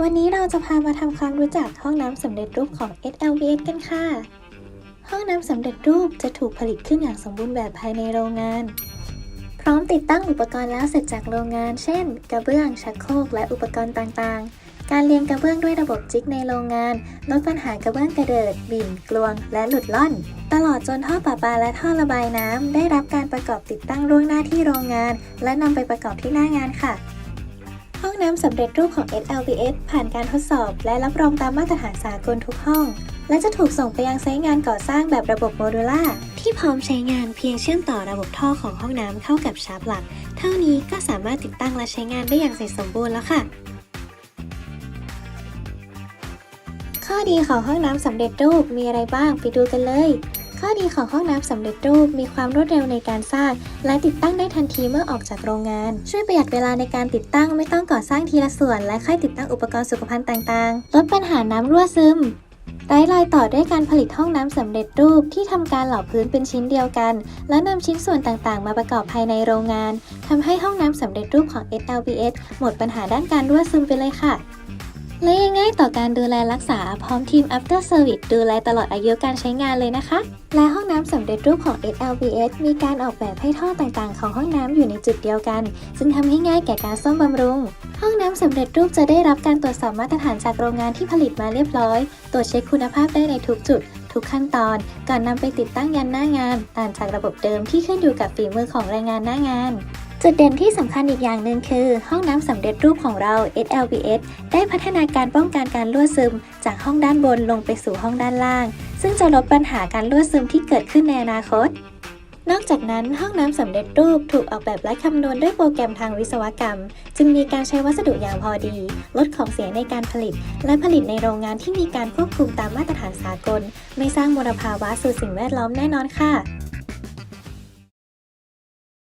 วันนี้เราจะพามาทำความรู้จักห้องน้ำสำเร็จรูปของ SLVS กันค่ะ ห้องน้ำสำเร็จรูปจะถูกผลิตขึ้นอย่างสมบูรณ์แบบภายในโรงงาน พร้อมติดตั้งอุปกรณ์แล้วเสร็จจากโรงงาน เช่น กระเบื้อง ชักโครก และอุปกรณ์ต่างๆ การเรียงกระเบื้องด้วยระบบจิกในโรงงาน ลดปัญหากระเบื้องกระเดิด บิ่น กลวง และหลุดล่อน ตลอดจนท่อประปาและท่อระบายน้ำได้รับการประกอบติดตั้งล่วงหน้าที่โรงงาน และนำไปประกอบที่หน้างานค่ะ ห้องน้ำสำเร็จรูปของ SLBS ผ่านการทดสอบ และรับรองตามมาตรฐานสากลทุกห้อง และจะถูกส่งไปยังไซต์งานก่อสร้างแบบระบบโมดูล่าที่พร้อมใช้งานเพียงเชื่อมต่อระบบท่อของห้องน้ำเข้ากับชาร์ปหลัก เท่านี้ก็สามารถติดตั้งและใช้งานได้อย่างเสร็จสมบูรณ์แล้วค่ะ ข้อดีของห้องน้ำสำเร็จรูปมีอะไรบ้างไปดูกันเลย ข้อดีของห้องน้ำสำเร็จรูปมีความรวดเร็วในการสร้าง และติดตั้งได้ทันทีเมื่อออกจากโรงงาน ช่วยประหยัดเวลาในการติดตั้งไม่ต้องก่อสร้างทีละส่วน และค่อยติดตั้งอุปกรณ์สุขภัณฑ์ต่างๆ ลดปัญหาน้ำรั่วซึมไร้รอยต่อด้วยการผลิตห้องน้ำสำเร็จรูปที่ทำการหล่อพื้นเป็นชิ้นเดียวกัน และนำชิ้นส่วนต่างๆ มาประกอบภายในโรงงานทำให้ห้องน้ำสำเร็จรูปของ SLBS หมดปัญหาด้านการรั่วซึมไปเลยค่ะ และยังง่ายต่อการดูแลรักษาพร้อมทีม after service ดูแลตลอดอายุการใช้งานเลยนะคะ และห้องน้ำสำเร็จรูปของ SLBS มีการออกแบบให้ท่อต่างๆ ของห้องน้ำอยู่ในจุดเดียวกัน ซึ่งทำให้ง่ายแก่การซ่อมบำรุง ห้องน้ำสำเร็จรูปจะได้รับการตรวจสอบมาตรฐานจากโรงงานที่ผลิตมาเรียบร้อย ตรวจเช็คคุณภาพได้ในทุกจุด ทุกขั้นตอน ก่อนนำไปติดตั้งยันหน้างาน ต่างจากระบบเดิมที่ขึ้นอยู่กับฝีมือของแรงงานหน้างาน จุดเด่นที่สำคัญอีกอย่างหนึ่งคือ ห้องน้ำสำเร็จรูปของเรา SLBS ได้พัฒนาการป้องกันการรั่วซึม จากห้องด้านบนลงไปสู่ห้องด้านล่าง ซึ่งจะลดปัญหาการรั่วซึมที่เกิดขึ้นในอนาคต นอกจากนั้นห้องน้ำสำเร็จรูปถูกออกแบบและคำนวณด้วยโปรแกรมทางวิศวกรรม จึงมีการใช้วัสดุอย่างพอดี ลดของเสียในการผลิต และผลิตในโรงงานที่มีการควบคุมตามมาตรฐานสากล ไม่สร้างมลภาวะสู่สิ่งแวดล้อมแน่นอนค่ะ